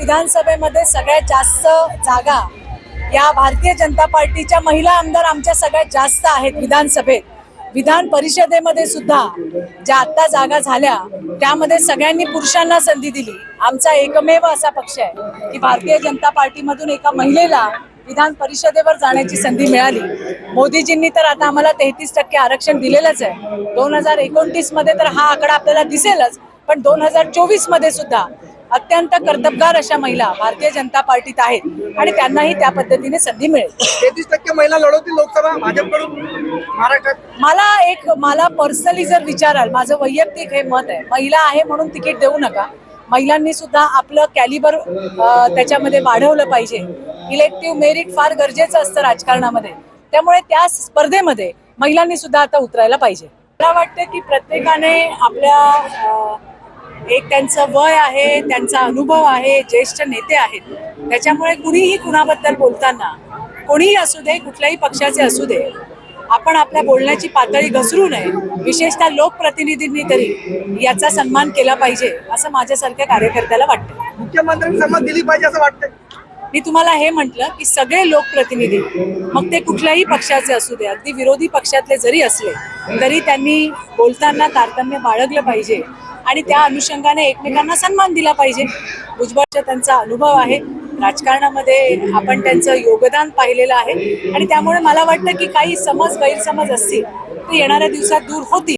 विधानसभेमध्ये सगळ्यात जास्त जागा या भारतीय जनता पार्टीच्या महिला आमदार आमच्या सगळ्यात जास्त आहेत विधानसभेत. विधान परिषदेमध्ये सुद्धा ज्या आत्ता जागा झाल्या त्यामध्ये सगळ्यांनी पुरुषांना संधी दिली. आमचा एकमेव असा पक्ष आहे की भारतीय जनता पार्टीमधून एका महिलेला विधान परिषदेवर जाण्याची संधी मिळाली. मोदीजींनी तर आता आम्हाला तेहतीस टक्के आरक्षण दिलेलंच आहे. दोन हजार एकोणतीसमध्ये तर हा आकडा आपल्याला दिसेलच पण दोन हजार चोवीसमध्ये सुद्धा अत्यंत कर्तबगार अशा महिला भारतीय जनता पार्टीत आहेत आणि त्यांनाही त्या पद्धतीने संधी मिळेल. तेहतीस टक्के महिला लढवतील लोकसभा भाजपकडून महाराष्ट्रात? मला एक मला पर्सनली जर विचाराल माझं वैयक्तिक हे मत आहे महिला आहे म्हणून तिकीट देऊ नका. महिलांनी सुद्धा आपलं कॅलिबर त्याच्यामध्ये वाढवलं पाहिजे. इलेक्टिव्ह मेरिट फार गरजेचं असतं राजकारणामध्ये. त्यामुळे त्या स्पर्धेमध्ये महिलांनी सुद्धा आता उतरायला पाहिजे. मला वाटतं की प्रत्येकाने आपल्या एक त्यांचं वय आहे त्यांचा अनुभव आहे ज्येष्ठ नेते आहेत. त्याच्यामुळे कुणीही कुणाबद्दल बोलताना कोणीही असू दे कुठल्याही पक्षाचे असू दे आपण आपल्या बोलण्याची पातळी घसरू नये. विशेषतः लोकप्रतिनिधींनी तरी याचा सन्मान केला पाहिजे असं माझ्यासारख्या कार्यकर्त्याला वाटतं मुख्यमंत्र्यांनी संमत दिली पाहिजे असं वाटतं मी तुम्हाला हे म्हटलं की सगळे लोकप्रतिनिधी मग ते कुठल्याही पक्षाचे असू दे अगदी विरोधी पक्षातले जरी असले तरी त्यांनी बोलताना तारतम्य बाळगलं पाहिजे आणि त्या अनुषंगाने एकमेकांना सन्मान दिला पाहिजे. भुजबळचा त्यांचा अनुभव आहे. राजकारणामध्ये आपण त्यांचं योगदान पाहिलेलं आहे. आणि त्यामुळे मला वाटतं की काही समज गैरसमज असतील ते येणाऱ्या दिवसात दूर होतील.